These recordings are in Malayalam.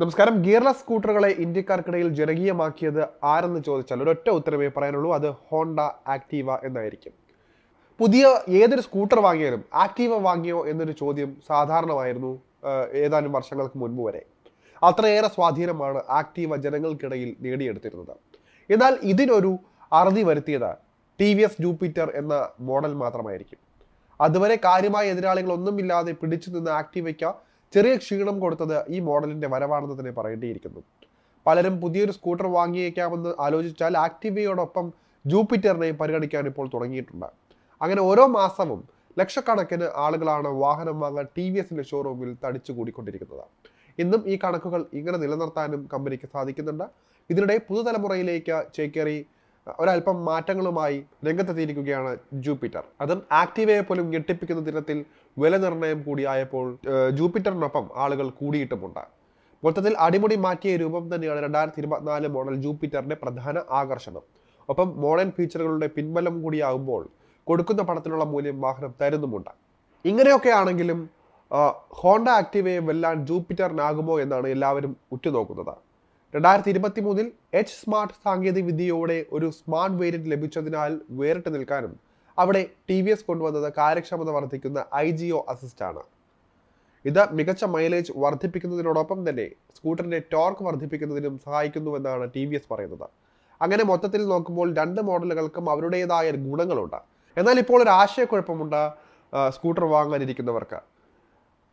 നമസ്കാരം. ഗിയർലെസ് സ്കൂട്ടറുകളെ ഇന്ത്യക്കാർക്കിടയിൽ ജനകീയമാക്കിയത് ആരെന്ന് ചോദിച്ചാൽ ഒരൊറ്റ ഉത്തരവേ പറയാനുള്ളൂ. അത് ഹോണ്ട ആക്റ്റീവ എന്നായിരിക്കും. പുതിയ ഏതൊരു സ്കൂട്ടർ വാങ്ങിയാലും ആക്റ്റീവ വാങ്ങിയോ എന്നൊരു ചോദ്യം സാധാരണമായിരുന്നു ഏതാനും വർഷങ്ങൾക്ക് മുൻപ് വരെ. അത്രയേറെ സ്വാധീനമാണ് ആക്റ്റീവ ജനങ്ങൾക്കിടയിൽ നേടിയെടുത്തിരുന്നത്. എന്നാൽ ഇതിനൊരു അറുതി വരുത്തിയത് ടി വി എസ് ജൂപ്പിറ്റർ എന്ന മോഡൽ മാത്രമായിരിക്കും. അതുവരെ കാര്യമായ എതിരാളികളൊന്നുമില്ലാതെ പിടിച്ചു നിന്ന ആക്റ്റീവയ്ക്ക് ചെറിയ ക്ഷീണം കൊടുത്തത് ഈ മോഡലിന്റെ വരവാണെന്ന് തന്നെ പറയേണ്ടിയിരിക്കുന്നു. പലരും പുതിയൊരു സ്കൂട്ടർ വാങ്ങിയേക്കാമെന്ന് ആലോചിച്ചാൽ ആക്ടിവയോടൊപ്പം ജൂപ്പിറ്ററിനെ പരിഗണിക്കാൻ ഇപ്പോൾ തുടങ്ങിയിട്ടുണ്ട്. അങ്ങനെ ഓരോ മാസവും ലക്ഷക്കണക്കിന് ആളുകളാണ് വാഹനം വാങ്ങാൻ ടി വി എസിന്റെ ഷോറൂമിൽ തടിച്ചു കൂടിക്കൊണ്ടിരിക്കുന്നത് ഇന്നും ഈ കണക്കുകൾ ഇങ്ങനെ നിലനിർത്താനും കമ്പനിക്ക് സാധിക്കുന്നുണ്ട്. ഇതിനിടെ പുതുതലമുറയിലേക്ക് ചേക്കേറി ഒരല്പം മാറ്റങ്ങളുമായി രംഗത്തെത്തിയിരിക്കുകയാണ് ജൂപ്പിറ്റർ. അതും ആക്റ്റീവയെ പോലും ഞെട്ടിപ്പിക്കുന്ന തരത്തിൽ വില നിർണയം കൂടിയായപ്പോൾ ജൂപ്പിറ്ററിനൊപ്പം ആളുകൾ കൂടിയിട്ടുമുണ്ട്. മൊത്തത്തിൽ അടിമുടി മാറ്റിയ രൂപം തന്നെയാണ് രണ്ടായിരത്തി ഇരുപത്തിനാല് മോഡൽ ജൂപ്പിറ്ററിന്റെ പ്രധാന ആകർഷണം. ഒപ്പം മോഡേൺ ഫീച്ചറുകളുടെ പിൻബലം കൂടിയാകുമ്പോൾ കൊടുക്കുന്ന പണത്തിനുള്ള മൂല്യം വാഹനം തരുന്നുമുണ്ട്. ഇങ്ങനെയൊക്കെ ആണെങ്കിലും ഹോണ്ട ആക്റ്റീവയെ വെല്ലാൻ ജൂപ്പിറ്ററിനാകുമോ എന്നാണ് എല്ലാവരും ഉറ്റുനോക്കുന്നത്. രണ്ടായിരത്തി ഇരുപത്തി മൂന്നിൽ എച്ച് സ്മാർട്ട് സാങ്കേതിക വിദ്യയോടെ ഒരു സ്മാർട്ട് വേരിയന്റ് ലഭിച്ചതിനാൽ വേറിട്ട് നിൽക്കാനും അവിടെ ടി വി എസ് കൊണ്ടുവന്നത് കാര്യക്ഷമത വർദ്ധിക്കുന്ന ഐ ജി ഒ അസിസ്റ്റാണ് ഇത് മികച്ച മൈലേജ് വർദ്ധിപ്പിക്കുന്നതിനോടൊപ്പം തന്നെ സ്കൂട്ടറിന്റെ ടോർക്ക് വർദ്ധിപ്പിക്കുന്നതിനും സഹായിക്കുന്നുവെന്നാണ് ടി വി എസ് പറയുന്നത്. അങ്ങനെ മൊത്തത്തിൽ നോക്കുമ്പോൾ രണ്ട് മോഡലുകൾക്കും അവരുടേതായ ഗുണങ്ങളുണ്ട്. എന്നാൽ ഇപ്പോൾ ഒരു ആശയക്കുഴപ്പമുണ്ട് സ്കൂട്ടർ വാങ്ങാനിരിക്കുന്നവർക്ക്.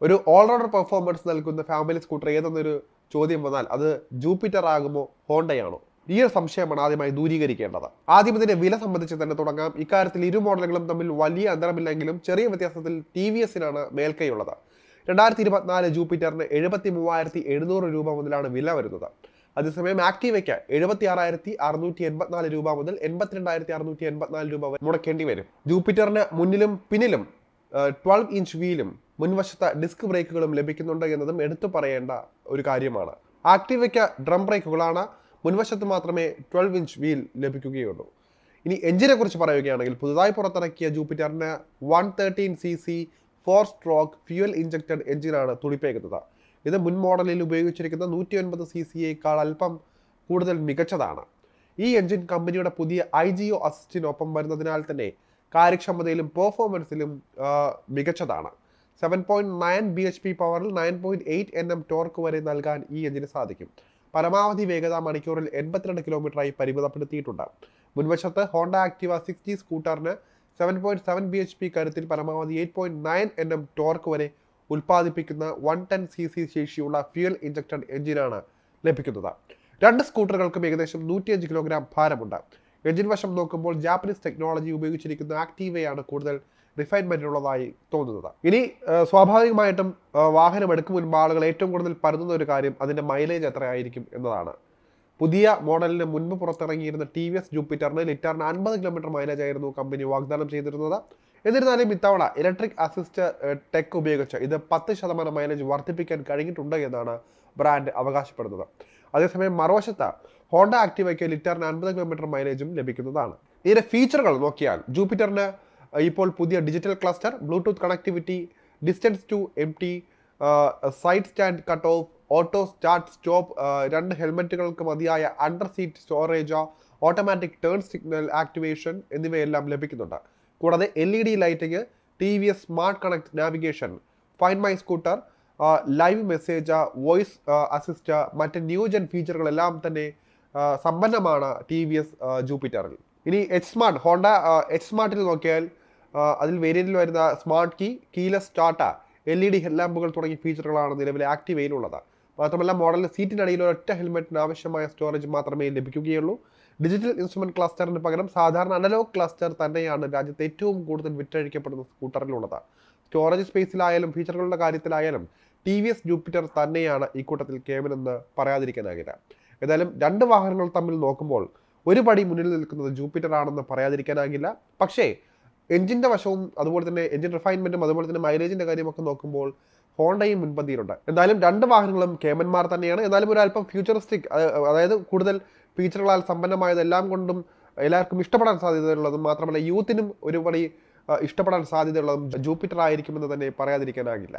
ഒരു ഓൾറൗണ്ടർ പെർഫോമൻസ് നൽകുന്ന ഫാമിലി സ്കൂട്ടർ ഏതെന്നൊരു ചോദ്യം വന്നാൽ അത് ജൂപ്പിറ്റർ ആകുമോ ഹോണ്ടയാണോ? ഈ ഒരു സംശയമാണ് ആദ്യമായി ദൂരീകരിക്കേണ്ടത്. ആദ്യം ഇതിന്റെ വില സംബന്ധിച്ച് തന്നെ തുടങ്ങാം. ഇക്കാര്യത്തിൽ ഇരു മോഡലുകളും തമ്മിൽ വലിയ അന്തരമില്ലെങ്കിലും ചെറിയ വ്യത്യാസത്തിൽ ടി വി എസിനാണ് മേൽക്കൈയുള്ളത്. രണ്ടായിരത്തി ഇരുപത്തിനാല് ജൂപ്പിറ്ററിന് എഴുപത്തി മൂവായിരത്തി എഴുന്നൂറ് രൂപ മുതലാണ് വില വരുന്നത്. അതേസമയം ആക്റ്റീവയ്ക്ക് എഴുപത്തി ആറായിരത്തി അറുന്നൂറ്റി എൺപത്തിനാല് രൂപ മുതൽ എൺപത്തിരണ്ടായിരത്തി അറുന്നൂറ്റി എൺപത്തിനാല് രൂപ വരെ മുടക്കേണ്ടി വരും. ജൂപ്പിറ്ററിന് മുന്നിലും പിന്നിലും ട്വൽവ് ഇഞ്ച് വീലും മുൻവശത്ത് ഡിസ്ക് ബ്രേക്കുകളും ലഭിക്കുന്നുണ്ട് എന്നതും എടുത്തു പറയേണ്ട ഒരു കാര്യമാണ്. ആക്റ്റീവയ്ക്ക് ഡ്രം ബ്രേക്കുകളാണ്. മുൻവശത്ത് മാത്രമേ ട്വൽവ് ഇഞ്ച് വീൽ ലഭിക്കുകയുള്ളൂ. ഇനി എഞ്ചിനെ കുറിച്ച് പറയുകയാണെങ്കിൽ പുതുതായി പുറത്തിറക്കിയ ജൂപ്പിറ്ററിന് one thirteen C C four stroke fuel injected എഞ്ചിനാണ് തുടിപ്പേക്കുന്നത് ഇത് മുൻ മോഡലിൽ ഉപയോഗിച്ചിരിക്കുന്ന നൂറ്റി ഒൻപത് സി സിയേക്കാൾ അല്പം കൂടുതൽ മികച്ചതാണ്. ഈ എഞ്ചിൻ കമ്പനിയുടെ പുതിയ ഐ ജി ഒ അസിസ്റ്റിനൊപ്പം വരുന്നതിനാൽ തന്നെ കാര്യക്ഷമതയിലും പെർഫോമൻസിലും മികച്ചതാണ്. Seven point nine B H P പവറിൽ nine point eight N M torque വരെ നൽകാൻ ഈ എഞ്ചിന് സാധിക്കും. പരമാവധി വേഗത മണിക്കൂറിൽ എൺപത്തിരണ്ട് കിലോമീറ്ററായി പരിമിതപ്പെടുത്തിയിട്ടുണ്ട്. മുൻവശത്ത് Honda Activa six G സ്കൂട്ടറിന് seven point seven B H P കരുത്തിൽ പരമാവധി eight point nine N M torque വരെ ഉൽപ്പാദിപ്പിക്കുന്ന വൺ ടെൻ സി സി ശേഷിയുള്ള ഫ്യൂൽ ഇഞ്ചക്റ്റഡ് എഞ്ചിനാണ് ലഭിക്കുന്നത്. രണ്ട് സ്കൂട്ടറുകൾക്കും ഏകദേശം നൂറ്റിയഞ്ച് കിലോഗ്രാം ഭാരമുണ്ട്. എഞ്ചിൻ വശം നോക്കുമ്പോൾ ജാപ്പനീസ് ടെക്നോളജി ഉപയോഗിച്ചിരിക്കുന്ന ആക്ടീവയാണ് കൂടുതൽ റിഫൈൻമെന്റ് ഉള്ളതായി തോന്നുന്നത്. ഇനി സ്വാഭാവികമായിട്ടും വാഹനം എടുക്കും മുൻപ് ആളുകൾ ഏറ്റവും കൂടുതൽ പരതുന്ന ഒരു കാര്യം അതിന്റെ മൈലേജ് എത്രയായിരിക്കും എന്നതാണ്. പുതിയ മോഡലിന് മുൻപ് പുറത്തിറങ്ങിയിരുന്ന ടി വി എസ് ജൂപ്പിറ്ററിന് ലിറ്ററിന് അൻപത് കിലോമീറ്റർ മൈലേജ് ആയിരുന്നു കമ്പനി വാഗ്ദാനം ചെയ്തിരുന്നത്. എന്നിരുന്നാലും ഇത്തവണ ഇലക്ട്രിക് അസിസ്റ്റ് ടെക് ഉപയോഗിച്ച് ഇത് പത്ത് ശതമാനം മൈലേജ് വർദ്ധിപ്പിക്കാൻ കഴിഞ്ഞിട്ടുണ്ട് എന്നാണ് ബ്രാൻഡ് അവകാശപ്പെടുന്നത്. അതേസമയം മറുവശത്ത് ഹോണ്ട ആക്ടിവയ്ക്ക് ലിറ്ററിന് അൻപത് കിലോമീറ്റർ മൈലേജും ലഭിക്കുന്നതാണ്. ഇതിന്റെ ഫീച്ചറുകൾ നോക്കിയാൽ ജൂപ്പിറ്ററിന് ഇപ്പോൾ പുതിയ digital cluster Bluetooth connectivity distance to M T side stand cut off auto start stop രണ്ട് ഹെൽമെറ്റുകൾക്ക് മതിയായ under seat storage automatic turn signal activation എന്നിവയെല്ലാം ലഭിക്കുന്നുണ്ട്. കൂടാതെ L E D lighting T V S smart connect navigation fine my scooter live message voice assist മറ്റ് ന്യൂജൻ ഫീച്ചറുകളെല്ലാം തന്നെ സമ്പന്നമാണ് ടി വി എസ് ജൂപ്പിറ്ററിൽ ഇനി എച്ച് സ്മാർട്ട് ഹോണ്ട എച്ച് സ്മാർട്ടിൽ നോക്കിയാൽ അതിൽ വേരിയന്റിൽ വരുന്ന സ്മാർട്ട് കീ കീലെസ് ടാറ്റ എൽ ഇ ഡി ഹെഡ്ലാമ്പുകൾ തുടങ്ങിയ ഫീച്ചറുകളാണ് നിലവിലെ ആക്റ്റീവയിലുള്ളത് മാത്രമല്ല മോഡലിന് സീറ്റിനടിയിൽ ഒരൊറ്റ ഹെൽമെറ്റിന് ആവശ്യമായ സ്റ്റോറേജ് മാത്രമേ ലഭിക്കുകയുള്ളൂ. ഡിജിറ്റൽ ഇൻസ്ട്രുമെന്റ് ക്ലസ്റ്ററിന് പകരം സാധാരണ അനലോഗ് ക്ലസ്റ്റർ തന്നെയാണ് രാജ്യത്ത് ഏറ്റവും കൂടുതൽ വിറ്റഴിക്കപ്പെടുന്ന സ്കൂട്ടറിലുള്ളത്. സ്റ്റോറേജ് സ്പേസിലായാലും ഫീച്ചറുകളുടെ കാര്യത്തിലായാലും ടി വി എസ് ജൂപ്പിറ്റർ തന്നെയാണ് ഈ കൂട്ടത്തിൽ കേവനെന്ന് പറയാതിരിക്കാനാകില്ല. ഏതായാലും രണ്ട് വാഹനങ്ങൾ തമ്മിൽ നോക്കുമ്പോൾ ഒരു പടി മുന്നിൽ നിൽക്കുന്നത് ജൂപ്പിറ്റർ ആണെന്ന് പറയാതിരിക്കാനാകില്ല. പക്ഷേ എഞ്ചിന്റെ വശവും അതുപോലെ തന്നെ എഞ്ചിൻ റിഫൈൻമെന്റും അതുപോലെ തന്നെ മൈലേജിന്റെ കാര്യമൊക്കെ നോക്കുമ്പോൾ ഹോണ്ടയും മുൻപന്തിയിലുണ്ട്. എന്തായാലും രണ്ട് വാഹനങ്ങളും കേമന്മാർ തന്നെയാണ്. എന്നാലും ഒരു അല്പം ഫ്യൂച്ചറിസ്റ്റിക് അതായത് കൂടുതൽ ഫീച്ചറുകളാൽ സമ്പന്നമായതെല്ലാം കൊണ്ടും എല്ലാവർക്കും ഇഷ്ടപ്പെടാൻ സാധ്യതയുള്ളതും മാത്രമല്ല യൂത്തിനും ഒരുപടി ഇഷ്ടപ്പെടാൻ സാധ്യതയുള്ളതും ജൂപ്പിറ്റർ ആയിരിക്കുമെന്ന് തന്നെ പറയാതിരിക്കാനാകില്ല.